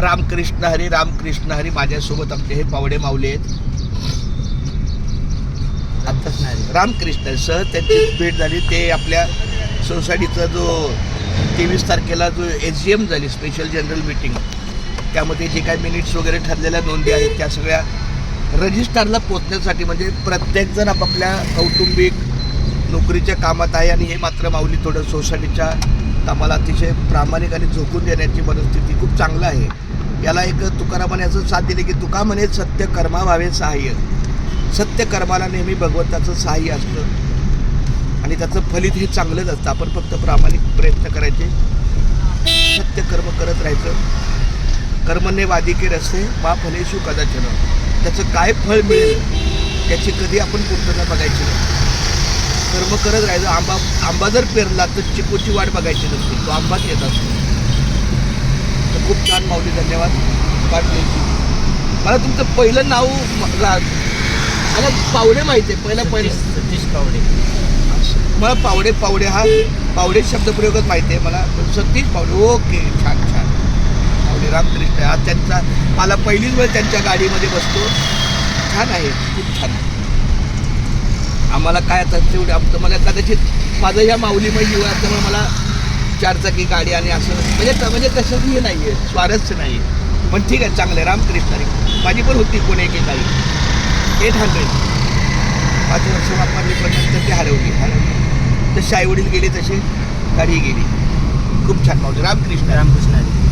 रामकृष्ण हरी रामकृष्ण हरी माझ्यासोबत आमचे हे पावडे माऊले आहेत. आत्ताच नाही रामकृष्ण सह त्यांची भेट झाली. ते आपल्या सोसायटीचा जो तेवीस तारखेला जो एस जी एम झाली स्पेशल जनरल मीटिंग त्यामध्ये जे काही मिनिट्स वगैरे ठरलेल्या नोंदी आहेत त्या सगळ्या रजिस्टरला पोचण्यासाठी म्हणजे प्रत्येकजण आपापल्या कौटुंबिक नोकरीच्या कामात आहे आणि हे मात्र माऊली थोडं सोसायटीच्या कामाला अतिशय प्रामाणिक आणि झोकून देण्याची मनस्थिती खूप चांगलं आहे. याला एक तुकारामाने असं साथ दिले की तुका म्हणे सत्य कर्मा व्हावे सहाय्य. सत्य कर्माला नेहमी भगवंताचं सहाय्य असतं. आणि त्याचं फलित हे चांगलंच असतं. आपण फक्त प्रामाणिक प्रयत्न करायचे. सत्य कर्म करत राहायचं. कर्मने वादिके रस्ते मा फलेशू कदाचन. त्याचं काय फळ मिळेल त्याची कधी आपण पूर्णता बघायची नाही. कर्म करत राहायचं. आंबा आंबा जर पेरला तर चिकूची वाट बघायची नसते. तो आंबाच येत असतो. छान माऊली धन्यवाद. वाटले. मला तुमचं पहिलं नाव मला पावडे माहिती आहे पहिलं पहिलं. सतीश पावडे. मला पावडे पावडे हा पावडे शब्दप्रयोगच माहिती आहे. मला सतीश पावडे. ओके छान छान. पावडे रामकृष्ण हा त्यांचा मला पहिलीच वेळ त्यांच्या गाडीमध्ये बसतो. छान आहे. खूप छान आहे. आम्हाला काय आता तेवढे आमचं मला कदाचित माझं ह्या माऊलीमय जीवन असल्यामुळे मला चारचाकी गाडी आणि असं. म्हणजे म्हणजे तसंच हे नाही आहे स्वारस्य नाही आहे पण ठीक आहे चांगलं आहे. रामकृष्ण माझी पण होती कोणी एक गाडी एट हंड्रेड पाच वर्ष वापरली पण नंतर ती हरवली. हरवली. तसे आईवडील गेले तशी गाडी गेली. खूप छान. पावलं रामकृष्ण रामकृष्णारी